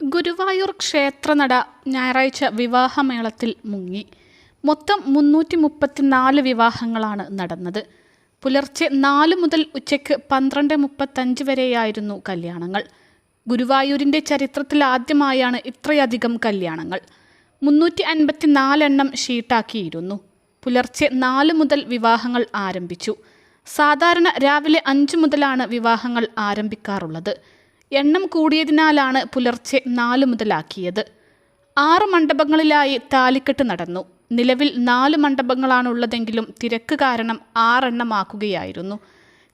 ഗുരുവായൂർ ക്ഷേത്രനട ഞായറാഴ്ച വിവാഹമേളത്തിൽ മുങ്ങി. മൊത്തം മുന്നൂറ്റി മുപ്പത്തിനാല് വിവാഹങ്ങളാണ് നടന്നത്. പുലർച്ചെ നാല് മുതൽ ഉച്ചയ്ക്ക് പന്ത്രണ്ട് മുപ്പത്തഞ്ച് വരെയായിരുന്നു കല്യാണങ്ങൾ. ഗുരുവായൂരിന്റെ ചരിത്രത്തിൽ ആദ്യമായാണ് ഇത്രയധികം കല്യാണങ്ങൾ. മുന്നൂറ്റി അൻപത്തിനാലെണ്ണം ഷീട്ടാക്കിയിരുന്നു. പുലർച്ചെ നാല് മുതൽ വിവാഹങ്ങൾ ആരംഭിച്ചു. സാധാരണ രാവിലെ അഞ്ച് മുതലാണ് വിവാഹങ്ങൾ ആരംഭിക്കാറുള്ളത്. എണ്ണം കൂടിയതിനാലാണ് പുലർച്ചെ നാല് മുതലാക്കിയത്. ആറ് മണ്ഡപങ്ങളിലായി താലിക്കെട്ട് നടന്നു. നിലവിൽ നാല് മണ്ഡപങ്ങളാണുള്ളതെങ്കിലും തിരക്ക് കാരണം ആറെണ്ണമാക്കുകയായിരുന്നു.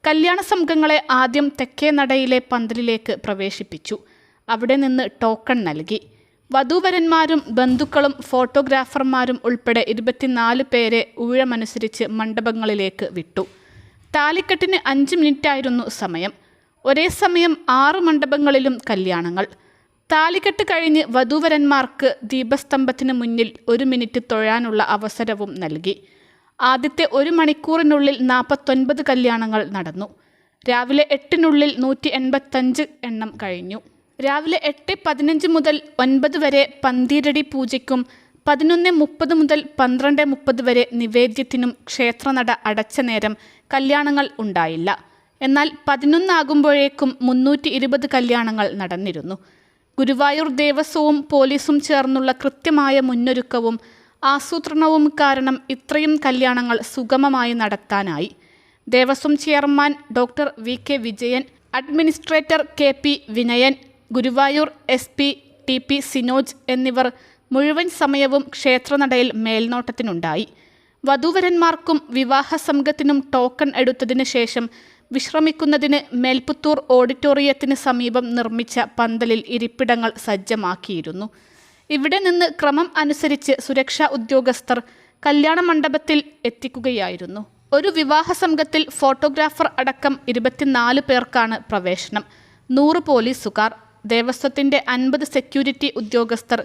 കല്യാണ സംഘങ്ങളെ ആദ്യം തെക്കേ നടയിലെ പന്തലിലേക്ക് പ്രവേശിപ്പിച്ചു. അവിടെ നിന്ന് ടോക്കൺ നൽകി. വധൂവരന്മാരും ബന്ധുക്കളും ഫോട്ടോഗ്രാഫർമാരും ഉൾപ്പെടെ ഇരുപത്തിനാല് പേരെ ഊഴമനുസരിച്ച് മണ്ഡപങ്ങളിലേക്ക് വിട്ടു. താലിക്കെട്ടിന് അഞ്ച് മിനിറ്റായിരുന്നു സമയം. ഒരേ സമയം ആറ് മണ്ഡപങ്ങളിലും കല്യാണങ്ങൾ. താലികെട്ട് കഴിഞ്ഞ് വധൂവരന്മാർക്ക് ദീപസ്തംഭത്തിന് മുന്നിൽ ഒരു മിനിറ്റ് തൊഴാനുള്ള അവസരവും നൽകി. ആദ്യത്തെ ഒരു മണിക്കൂറിനുള്ളിൽ നാൽപ്പത്തൊൻപത് കല്യാണങ്ങൾ നടന്നു. രാവിലെ എട്ടിനുള്ളിൽ നൂറ്റി എൺപത്തഞ്ച് എണ്ണം കഴിഞ്ഞു. രാവിലെ എട്ട് പതിനഞ്ച് മുതൽ ഒൻപത് വരെ പന്തീരടി പൂജയ്ക്കും പതിനൊന്ന് മുപ്പത് മുതൽ പന്ത്രണ്ട് മുപ്പത് വരെ നിവേദ്യത്തിനും ക്ഷേത്രനട അടച്ച നേരം കല്യാണങ്ങൾ ഉണ്ടായില്ല. എന്നാൽ പതിനൊന്നാകുമ്പോഴേക്കും മുന്നൂറ്റി ഇരുപത് കല്യാണങ്ങൾ നടന്നിരുന്നു. ഗുരുവായൂർ ദേവസ്വവും പോലീസും ചേർന്നുള്ള കൃത്യമായ മുന്നൊരുക്കവും ആസൂത്രണവും കാരണം ഇത്രയും കല്യാണങ്ങൾ സുഗമമായി നടത്താനായി. Devaswom chairman doctor V. K. Vijayan administrator K. P. Vinayan Guruvayur S. P. T. P. Sinoj എന്നിവർ മുഴുവൻ സമയവും ക്ഷേത്രനടയിൽ മേൽനോട്ടത്തിനുണ്ടായി. വധുവരന്മാർക്കും വിവാഹ സംഘത്തിനും ടോക്കൺ എടുത്തതിനു ശേഷം വിശ്രമിക്കുന്നതിന് മേൽപ്പുത്തൂർ ഓഡിറ്റോറിയത്തിന് സമീപം നിർമ്മിച്ച പന്തലിൽ ഇരിപ്പിടങ്ങൾ സജ്ജമാക്കിയിരുന്നു. ഇവിടെ നിന്ന് ക്രമം അനുസരിച്ച് സുരക്ഷാ ഉദ്യോഗസ്ഥർ കല്യാണ മണ്ഡപത്തിൽ എത്തിക്കുകയായിരുന്നു. ഒരു വിവാഹ സംഘത്തിൽ ഫോട്ടോഗ്രാഫർ അടക്കം ഇരുപത്തിനാല് പേർക്കാണ് പ്രവേശനം. നൂറ് പോലീസുകാർ ദേവസ്വത്തിന്റെ അൻപത് സെക്യൂരിറ്റി ഉദ്യോഗസ്ഥർ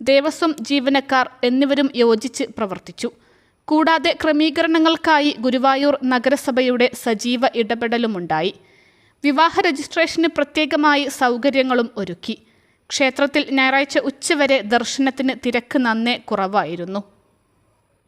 ദേവസ്വം ജീവനക്കാർ എന്നിവരും യോജിച്ച് പ്രവർത്തിച്ചു. കൂടാതെ ക്രമീകരണങ്ങൾക്കായി ഗുരുവായൂർ നഗരസഭയുടെ സജീവ ഇടപെടലുമുണ്ടായി. വിവാഹ രജിസ്ട്രേഷന് പ്രത്യേകമായി സൗകര്യങ്ങളും ഒരുക്കി. ക്ഷേത്രത്തിൽ ഞായറാഴ്ച ഉച്ചവരെ ദർശനത്തിന് തിരക്ക് നന്നേ കുറവായിരുന്നു.